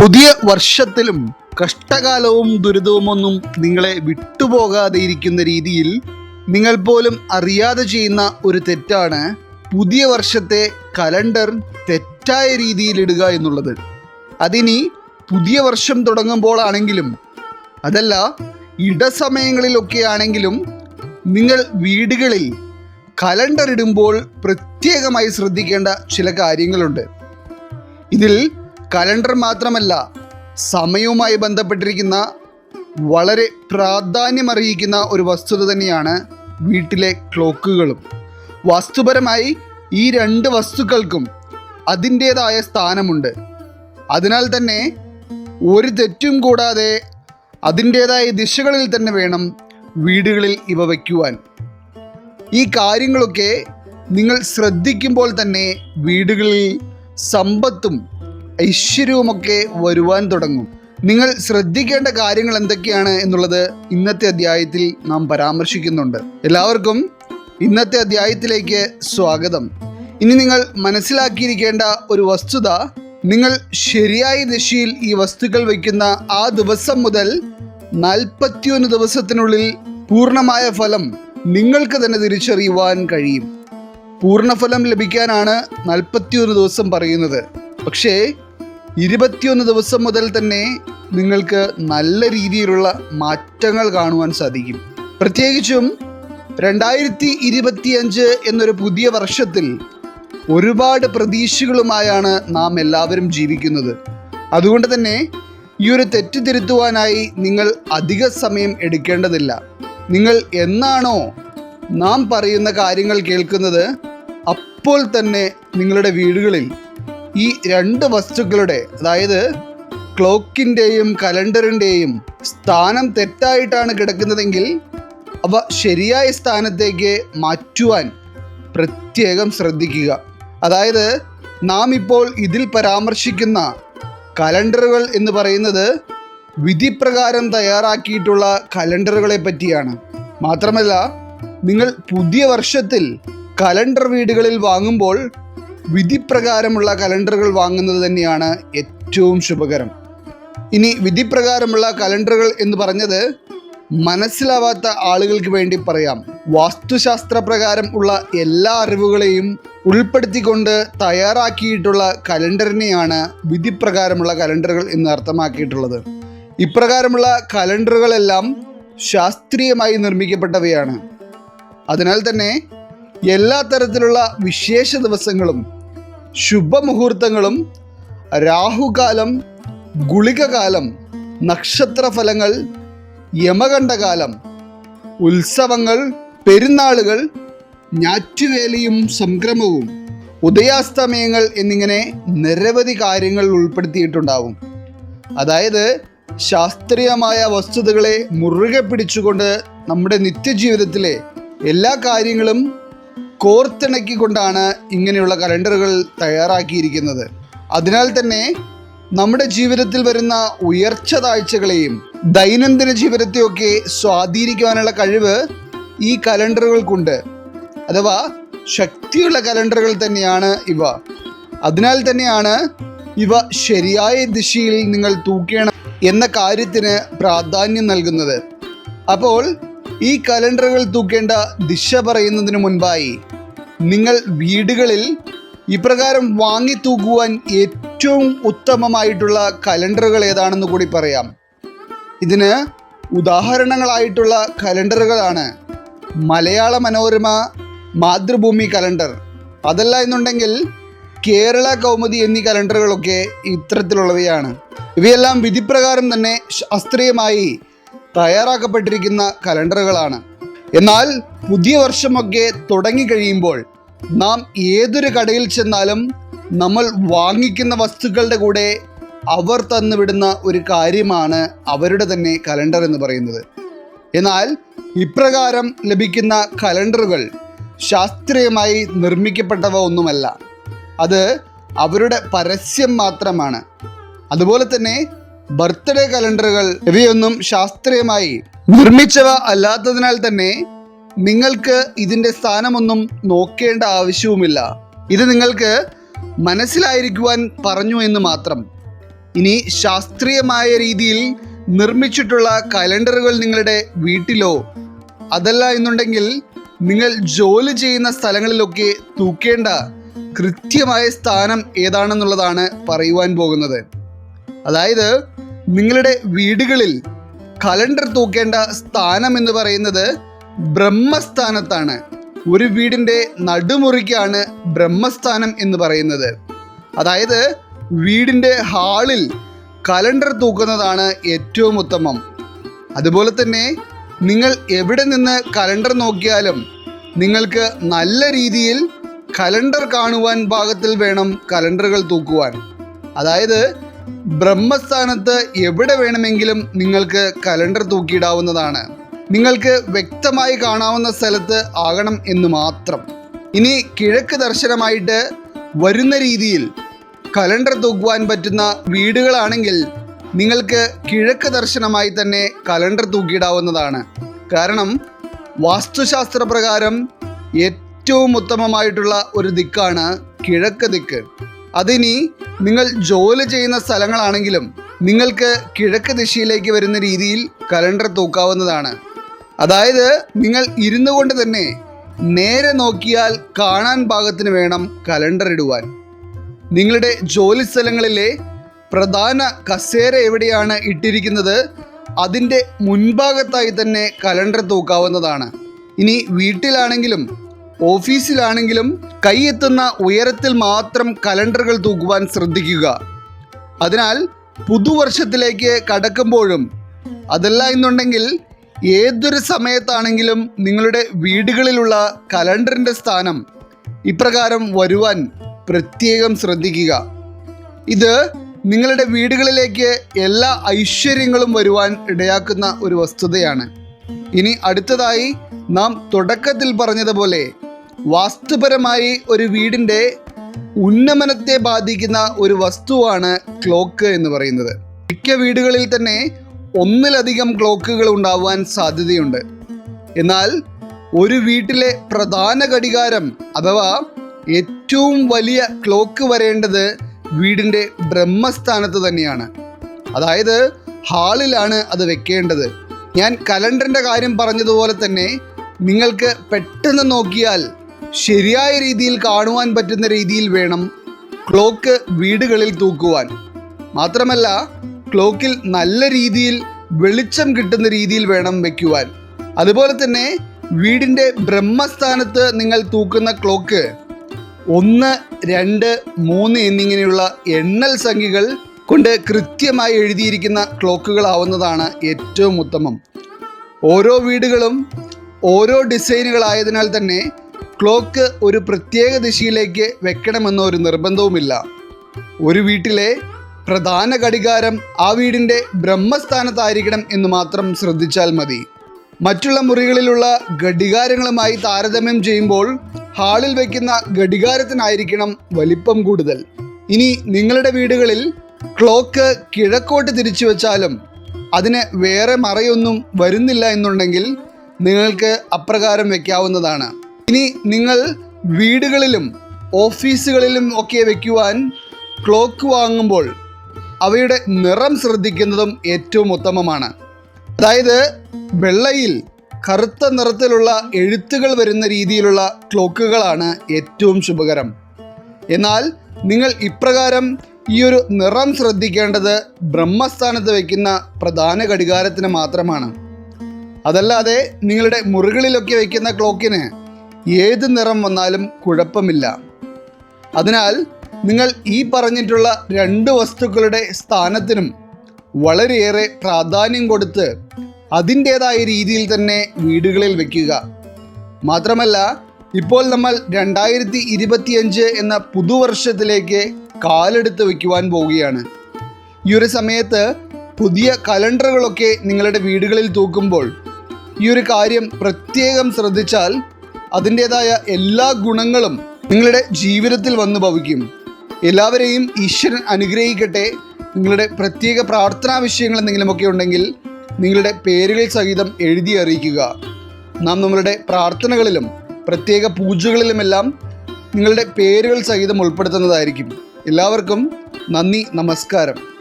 പുതിയ വർഷത്തിലും കഷ്ടകാലവും ദുരിതവുമൊന്നും നിങ്ങളെ വിട്ടുപോകാതെ ഇരിക്കുന്ന രീതിയിൽ നിങ്ങൾ പോലും അറിയാതെ ചെയ്യുന്ന ഒരു തെറ്റാണ് പുതിയ വർഷത്തെ കലണ്ടർ തെറ്റായ രീതിയിൽ ഇടുക എന്നുള്ളത്. അതിനി പുതിയ വർഷം തുടങ്ങുമ്പോൾ ആണെങ്കിലും അതല്ല ഇടസമയങ്ങളിലൊക്കെ ആണെങ്കിലും നിങ്ങൾ വീടുകളിൽ കലണ്ടർ ഇടുമ്പോൾ പ്രത്യേകമായി ശ്രദ്ധിക്കേണ്ട ചില കാര്യങ്ങളുണ്ട്. ഇതിൽ കലണ്ടർ മാത്രമല്ല സമയവുമായി ബന്ധപ്പെട്ടിരിക്കുന്ന വളരെ പ്രാധാന്യമറിയിക്കുന്ന ഒരു വസ്തുത തന്നെയാണ് വീട്ടിലെ ക്ലോക്കുകളും. വസ്തുപരമായി ഈ രണ്ട് വസ്തുക്കൾക്കും അതിന്റേതായ സ്ഥാനമുണ്ട്. അതിനാൽ തന്നെ ഒരു തെറ്റും കൂടാതെ അതിന്റേതായ ദിശകളിൽ തന്നെ വേണം വീടുകളിൽ ഇവ വയ്ക്കുവാൻ. ഈ കാര്യങ്ങളൊക്കെ നിങ്ങൾ ശ്രദ്ധിക്കുമ്പോൾ തന്നെ വീടുകളിൽ സമ്പത്തും ഐശ്വര്യവുമൊക്കെ വരുവാൻ തുടങ്ങും. നിങ്ങൾ ശ്രദ്ധിക്കേണ്ട കാര്യങ്ങൾ എന്തൊക്കെയാണ് എന്നുള്ളത് ഇന്നത്തെ അധ്യായത്തിൽ നാം പരാമർശിക്കുന്നുണ്ട്. എല്ലാവർക്കും ഇന്നത്തെ അധ്യായത്തിലേക്ക് സ്വാഗതം. ഇനി നിങ്ങൾ മനസ്സിലാക്കിയിരിക്കേണ്ട ഒരു വസ്തുത നിങ്ങൾ ശരിയായ ദിശയിൽ ഈ വസ്തുക്കൾ വയ്ക്കുന്ന ആ ദിവസം മുതൽ നാൽപ്പത്തിയൊന്ന് ദിവസത്തിനുള്ളിൽ പൂർണമായ ഫലം നിങ്ങൾക്ക് തന്നെ തിരിച്ചറിയുവാൻ കഴിയും. പൂർണഫലം ലഭിക്കാനാണ് നാൽപ്പത്തിയൊന്ന് ദിവസം പറയുന്നത്. പക്ഷേ ഇരുപത്തിയൊന്ന് ദിവസം മുതൽ തന്നെ നിങ്ങൾക്ക് നല്ല രീതിയിലുള്ള മാറ്റങ്ങൾ കാണുവാൻ സാധിക്കും. പ്രത്യേകിച്ചും രണ്ടായിരത്തി ഇരുപത്തിയഞ്ച് എന്നൊരു പുതിയ വർഷത്തിൽ ഒരുപാട് പ്രതീക്ഷകളുമായാണ് നാം എല്ലാവരും ജീവിക്കുന്നത്. അതുകൊണ്ട് തന്നെ ഈ ഒരു തെറ്റ് തിരുത്തുവാനായി നിങ്ങൾ അധിക സമയം എടുക്കേണ്ടതില്ല. നിങ്ങൾ എന്നാണോ നാം പറയുന്ന കാര്യങ്ങൾ കേൾക്കുന്നത് അപ്പോൾ തന്നെ നിങ്ങളുടെ വീടുകളിൽ ഈ രണ്ട് വസ്തുക്കളുടെ അതായത് ക്ലോക്കിന്റെയും കലണ്ടറിന്റെയും സ്ഥാനം തെറ്റായിട്ടാണ് കിടക്കുന്നതെങ്കിൽ അവ ശരിയായ സ്ഥാനത്തേക്ക് മാറ്റുവാൻ പ്രത്യേകം ശ്രദ്ധിക്കുക. അതായത് നാം ഇപ്പോൾ ഇതിൽ പരാമർശിക്കുന്ന കലണ്ടറുകൾ എന്ന് പറയുന്നത് വിധിപ്രകാരം തയ്യാറാക്കിയിട്ടുള്ള കലണ്ടറുകളെ പറ്റിയാണ്. മാത്രമല്ല നിങ്ങൾ പുതിയ വർഷത്തിൽ കലണ്ടർ വീടുകളിൽ വാങ്ങുമ്പോൾ വിധിപ്രകാരമുള്ള കലണ്ടറുകൾ വാങ്ങുന്നത് തന്നെയാണ് ഏറ്റവും ശുഭകരം. ഇനി വിധിപ്രകാരമുള്ള കലണ്ടറുകൾ എന്ന് പറഞ്ഞത് മനസ്സിലാവാത്ത ആളുകൾക്ക് വേണ്ടി പറയാം. വാസ്തുശാസ്ത്ര പ്രകാരം ഉള്ള എല്ലാ അറിവുകളെയും ഉൾപ്പെടുത്തിക്കൊണ്ട് തയ്യാറാക്കിയിട്ടുള്ള കലണ്ടറിനെയാണ് വിധിപ്രകാരമുള്ള കലണ്ടറുകൾ എന്ന് അർത്ഥമാക്കിയിട്ടുള്ളത്. ഇപ്രകാരമുള്ള കലണ്ടറുകളെല്ലാം ശാസ്ത്രീയമായി നിർമ്മിക്കപ്പെട്ടവയാണ്. അതിനാൽ തന്നെ എല്ലാ തരത്തിലുള്ള വിശേഷ ദിവസങ്ങളും ശുഭമുഹൂർത്തങ്ങളും രാഹുകാലം ഗുളികകാലം നക്ഷത്രഫലങ്ങൾ യമകണ്ഠകാലം ഉത്സവങ്ങൾ പെരുന്നാളുകൾ ഞാറ്റുവേലയും സംക്രമവും ഉദയാസ്തമയങ്ങൾ എന്നിങ്ങനെ നിരവധി കാര്യങ്ങൾ ഉൾപ്പെടുത്തിയിട്ടുണ്ടാവും. അതായത് ശാസ്ത്രീയമായ വസ്തുതകളെ മുറുകെ പിടിച്ചുകൊണ്ട് നമ്മുടെ നിത്യജീവിതത്തിലെ എല്ലാ കാര്യങ്ങളും കോർത്തിണക്കിക്കൊണ്ടാണ് ഇങ്ങനെയുള്ള കലണ്ടറുകൾ തയ്യാറാക്കിയിരിക്കുന്നത്. അതിനാൽ തന്നെ നമ്മുടെ ജീവിതത്തിൽ വരുന്ന ഉയർച്ച താഴ്ചകളെയും ദൈനംദിന ജീവിതത്തെയൊക്കെ സ്വാധീനിക്കുവാനുള്ള കഴിവ് ഈ കലണ്ടറുകൾക്കുണ്ട്. അഥവാ ശക്തിയുള്ള കലണ്ടറുകൾ തന്നെയാണ് ഇവ. അതിനാൽ തന്നെയാണ് ഇവ ശരിയായ ദിശയിൽ നിങ്ങൾ തൂക്കണം എന്ന കാര്യത്തിന് പ്രാധാന്യം നൽകുന്നത്. അപ്പോൾ ഈ കലണ്ടറുകൾ തൂക്കേണ്ട ദിശ പറയുന്നതിന് മുൻപായി നിങ്ങൾ വീടുകളിൽ ഇപ്രകാരം വാങ്ങി തൂക്കുവാൻ ഏറ്റവും ഉത്തമമായിട്ടുള്ള കലണ്ടറുകൾ ഏതാണെന്ന് കൂടി പറയാം. ഇതിന് ഉദാഹരണങ്ങളായിട്ടുള്ള കലണ്ടറുകളാണ്. മലയാള മനോരമ മാതൃഭൂമി കലണ്ടർ. അതല്ല എന്നുണ്ടെങ്കിൽ കേരള കൗമുദി എന്നീ കലണ്ടറുകളൊക്കെ ഇത്തരത്തിലുള്ളവയാണ്. ഇവയെല്ലാം വിധിപ്രകാരം തന്നെ ശാസ്ത്രീയമായി തയ്യാറാക്കപ്പെട്ടിരിക്കുന്ന കലണ്ടറുകളാണ്. എന്നാൽ പുതിയ വർഷമൊക്കെ തുടങ്ങിക്കഴിയുമ്പോൾ നാം ഏതൊരു കടയിൽ ചെന്നാലും നമ്മൾ വാങ്ങിക്കുന്ന വസ്തുക്കളുടെ കൂടെ അവർ തന്നുവിടുന്ന ഒരു കാര്യമാണ് അവരുടെ തന്നെ കലണ്ടർ എന്ന് പറയുന്നത്. എന്നാൽ ഇപ്രകാരം ലഭിക്കുന്ന കലണ്ടറുകൾ ശാസ്ത്രീയമായി നിർമ്മിക്കപ്പെട്ടവ ഒന്നുമല്ല. അത് അവരുടെ പരസ്യം മാത്രമാണ്. അതുപോലെ തന്നെ ബർത്ത്ഡേ കലണ്ടറുകൾ ഇവയൊന്നും ശാസ്ത്രീയമായി നിർമ്മിച്ചവ അല്ലാത്തതിനാൽ തന്നെ നിങ്ങൾക്ക് ഇതിന്റെ സ്ഥാനമൊന്നും നോക്കേണ്ട ആവശ്യവുമില്ല. ഇത് നിങ്ങൾക്ക് മനസ്സിലായിരിക്കുവാൻ പറഞ്ഞു എന്ന് മാത്രം. ഇനി ശാസ്ത്രീയമായ രീതിയിൽ നിർമ്മിച്ചിട്ടുള്ള കലണ്ടറുകൾ നിങ്ങളുടെ വീട്ടിലോ അതല്ല എന്നുണ്ടെങ്കിൽ നിങ്ങൾ ജോലി ചെയ്യുന്ന സ്ഥലങ്ങളിലൊക്കെ തൂക്കേണ്ട കൃത്യമായ സ്ഥാനം ഏതാണെന്നുള്ളതാണ് പറയുവാൻ പോകുന്നത്. അതായത് നിങ്ങളുടെ വീടുകളിൽ കലണ്ടർ തൂക്കേണ്ട സ്ഥാനം എന്ന് പറയുന്നത് ബ്രഹ്മസ്ഥാനത്താണ്. ഒരു വീടിന്റെ നടുമുറിക്കാണ് ബ്രഹ്മസ്ഥാനം എന്ന് പറയുന്നത്. അതായത് വീടിന്റെ ഹാളിൽ കലണ്ടർ തൂക്കുന്നതാണ് ഏറ്റവും ഉത്തമം. അതുപോലെ തന്നെ നിങ്ങൾ എവിടെ നിന്ന് കലണ്ടർ നോക്കിയാലും നിങ്ങൾക്ക് നല്ല രീതിയിൽ കലണ്ടർ കാണുവാൻ ഭാഗത്തിൽ വേണം കലണ്ടറുകൾ തൂക്കുവാൻ. അതായത് ബ്രഹ്മസ്ഥാനത്ത് എവിടെ വേണമെങ്കിലും നിങ്ങൾക്ക് കലണ്ടർ തൂക്കിയിടാവുന്നതാണ്. നിങ്ങൾക്ക് വ്യക്തമായി കാണാവുന്ന സ്ഥലത്ത് ആകണം എന്ന് മാത്രം. ഇനി കിഴക്ക് ദർശനമായിട്ട് വരുന്ന രീതിയിൽ കലണ്ടർ തൂക്കുവാൻ പറ്റുന്ന വീടുകളാണെങ്കിൽ നിങ്ങൾക്ക് കിഴക്ക് ദർശനമായി തന്നെ കലണ്ടർ തൂക്കിയിടാവുന്നതാണ്. കാരണം വാസ്തുശാസ്ത്ര പ്രകാരം ഏറ്റവും ഉത്തമമായിട്ടുള്ള ഒരു ദിക്കാണ് കിഴക്ക് ദിക്ക്. അതിനി നിങ്ങൾ ജോലി ചെയ്യുന്ന സ്ഥലങ്ങളാണെങ്കിലും നിങ്ങൾക്ക് കിഴക്ക് ദിശയിലേക്ക് വരുന്ന രീതിയിൽ കലണ്ടർ തൂക്കാവുന്നതാണ്. അതായത് നിങ്ങൾ ഇരുന്നു കൊണ്ട് തന്നെ നേരെ നോക്കിയാൽ കാണാൻ ഭാഗത്തിന് വേണം കലണ്ടർ ഇടുവാൻ. നിങ്ങളുടെ ജോലി സ്ഥലങ്ങളിലെ പ്രധാന കസേര എവിടെയാണ് ഇട്ടിരിക്കുന്നത്? അതിന്റെ മുൻഭാഗത്തായി തന്നെ കലണ്ടർ തൂക്കാവുന്നതാണ്. ഇനി വീട്ടിലാണെങ്കിലും ഓഫീസിലാണെങ്കിലും കൈയെത്തുന്ന ഉയരത്തിൽ മാത്രം കലണ്ടറുകൾ തൂക്കുവാൻ ശ്രദ്ധിക്കുക. അതിനാൽ പുതുവർഷത്തിലേക്ക് കടക്കുമ്പോഴും അതല്ല എന്നുണ്ടെങ്കിൽ ഏതൊരു സമയത്താണെങ്കിലും നിങ്ങളുടെ വീടുകളിലുള്ള കലണ്ടറിന്റെ സ്ഥാനം ഇപ്രകാരം വരുവാൻ പ്രത്യേകം ശ്രദ്ധിക്കുക. ഇത് നിങ്ങളുടെ വീടുകളിലേക്ക് എല്ലാ ഐശ്വര്യങ്ങളും വരുവാൻ ഇടയാക്കുന്ന ഒരു വസ്തുതയാണ്. ഇനി അടുത്തതായി നാം തുടക്കത്തിൽ പറഞ്ഞതുപോലെ വാസ്തുപരമായി ഒരു വീടിന്റെ ഉന്നമനത്തെ ബാധിക്കുന്ന ഒരു വസ്തുവാണ് ക്ലോക്ക് എന്ന് പറയുന്നത്. മിക്ക വീടുകളിൽ തന്നെ ഒന്നിലധികം ക്ലോക്കുകൾ ഉണ്ടാവാൻ സാധ്യതയുണ്ട്. എന്നാൽ ഒരു വീട്ടിലെ പ്രധാന ഘടികാരം അഥവാ ഏറ്റവും വലിയ ക്ലോക്ക് വരേണ്ടത് വീടിന്റെ ബ്രഹ്മസ്ഥാനത്ത് തന്നെയാണ്. അതായത് ഹാളിലാണ് അത് വെക്കേണ്ടത്. ഞാൻ കലണ്ടറിന്റെ കാര്യം പറഞ്ഞതുപോലെ തന്നെ നിങ്ങൾക്ക് പെട്ടെന്ന് നോക്കിയാൽ ശരിയായ രീതിയിൽ കാണുവാൻ പറ്റുന്ന രീതിയിൽ വേണം ക്ലോക്ക് വീടുകളിൽ തൂക്കുവാൻ. മാത്രമല്ല ക്ലോക്കിൽ നല്ല രീതിയിൽ വെളിച്ചം കിട്ടുന്ന രീതിയിൽ വേണം വയ്ക്കുവാൻ അതുപോലെ തന്നെ വീടിന്റെ ബ്രഹ്മസ്ഥാനത്ത് നിങ്ങൾ തൂക്കുന്ന ക്ലോക്ക് ഒന്ന് രണ്ട് മൂന്ന് എന്നിങ്ങനെയുള്ള എണ്ണൽ സംഖ്യകൾ കൊണ്ട് കൃത്യമായി എഴുതിയിരിക്കുന്ന ക്ലോക്കുകളാവുന്നതാണ് ഏറ്റവും ഉത്തമം. ഓരോ വീടുകളും ഓരോ ഡിസൈനുകളായതിനാൽ തന്നെ ക്ലോക്ക് ഒരു പ്രത്യേക ദിശയിലേക്ക് വെക്കണമെന്ന ഒരു നിർബന്ധവുമില്ല. ഒരു വീട്ടിലെ പ്രധാന ഘടികാരം ആ വീടിന്റെ ബ്രഹ്മസ്ഥാനത്തായിരിക്കണം എന്ന് മാത്രം ശ്രദ്ധിച്ചാൽ മതി. മറ്റുള്ള മുറികളിലുള്ള ഘടികാരങ്ങളുമായി താരതമ്യം ചെയ്യുമ്പോൾ ഹാളിൽ വയ്ക്കുന്ന ഘടികാരത്തിനായിരിക്കണം വലിപ്പം കൂടുതൽ. ഇനി നിങ്ങളുടെ വീടുകളിൽ ക്ലോക്ക് കിഴക്കോട്ട് തിരിച്ചു വെച്ചാലും അതിന് വേറെ മറയൊന്നും വരുന്നില്ല എന്നുണ്ടെങ്കിൽ നിങ്ങൾക്ക് അപ്രകാരം വെക്കാവുന്നതാണ്. ഇനി നിങ്ങൾ വീടുകളിലും ഓഫീസുകളിലും ഒക്കെ വെക്കുവാൻ ക്ലോക്ക് വാങ്ങുമ്പോൾ അവയുടെ നിറം ശ്രദ്ധിക്കുന്നതും ഏറ്റവും ഉത്തമമാണ്. അതായത് വെള്ളയിൽ കറുത്ത നിറത്തിലുള്ള എഴുത്തുകൾ വരുന്ന രീതിയിലുള്ള ക്ലോക്കുകളാണ് ഏറ്റവും ശുഭകരം. എന്നാൽ നിങ്ങൾ ഇപ്രകാരം ഈ ഒരു നിറം ശ്രദ്ധിക്കേണ്ടത് ബ്രഹ്മസ്ഥാനത്ത് വയ്ക്കുന്ന പ്രധാന ഘടികാരത്തിന് മാത്രമാണ്. അതല്ലാതെ നിങ്ങളുടെ മുറികളിലൊക്കെ വയ്ക്കുന്ന ക്ലോക്കിന് ഏത് നിറം വന്നാലും കുഴപ്പമില്ല. അതിനാൽ നിങ്ങൾ ഈ പറഞ്ഞിട്ടുള്ള രണ്ട് വസ്തുക്കളുടെ സ്ഥാനത്തിനും വളരെയേറെ പ്രാധാന്യം കൊടുത്ത് അതിന്റേതായ രീതിയിൽ തന്നെ വീടുകളിൽ വയ്ക്കുക മാത്രമല്ല ഇപ്പോൾ നമ്മൾ രണ്ടായിരത്തി ഇരുപത്തിയഞ്ച് എന്ന പുതുവർഷത്തിലേക്ക് കാലെടുത്ത് വയ്ക്കുവാൻ പോവുകയാണ്. ഈ ഒരു സമയത്ത് പുതിയ കലണ്ടറുകളൊക്കെ നിങ്ങളുടെ വീടുകളിൽ തൂക്കുമ്പോൾ ഈ ഒരു കാര്യം പ്രത്യേകം ശ്രദ്ധിച്ചാൽ അതിന്റേതായ എല്ലാ ഗുണങ്ങളും നിങ്ങളുടെ ജീവിതത്തിൽ വന്നു ഭവിക്കും. എല്ലാവരെയും ഈശ്വരൻ അനുഗ്രഹിക്കട്ടെ. നിങ്ങളുടെ പ്രത്യേക പ്രാർത്ഥനാ വിഷയങ്ങൾ എന്തെങ്കിലുമൊക്കെ ഉണ്ടെങ്കിൽ നിങ്ങളുടെ പേരുകൾ സഹിതം എഴുതി അറിയിക്കുക. നാം നമ്മളുടെ പ്രാർത്ഥനകളിലും പ്രത്യേക പൂജകളിലുമെല്ലാം നിങ്ങളുടെ പേരുകൾ സഹിതം ഉൾപ്പെടുത്തുന്നതായിരിക്കും. എല്ലാവർക്കും നന്ദി നമസ്കാരം.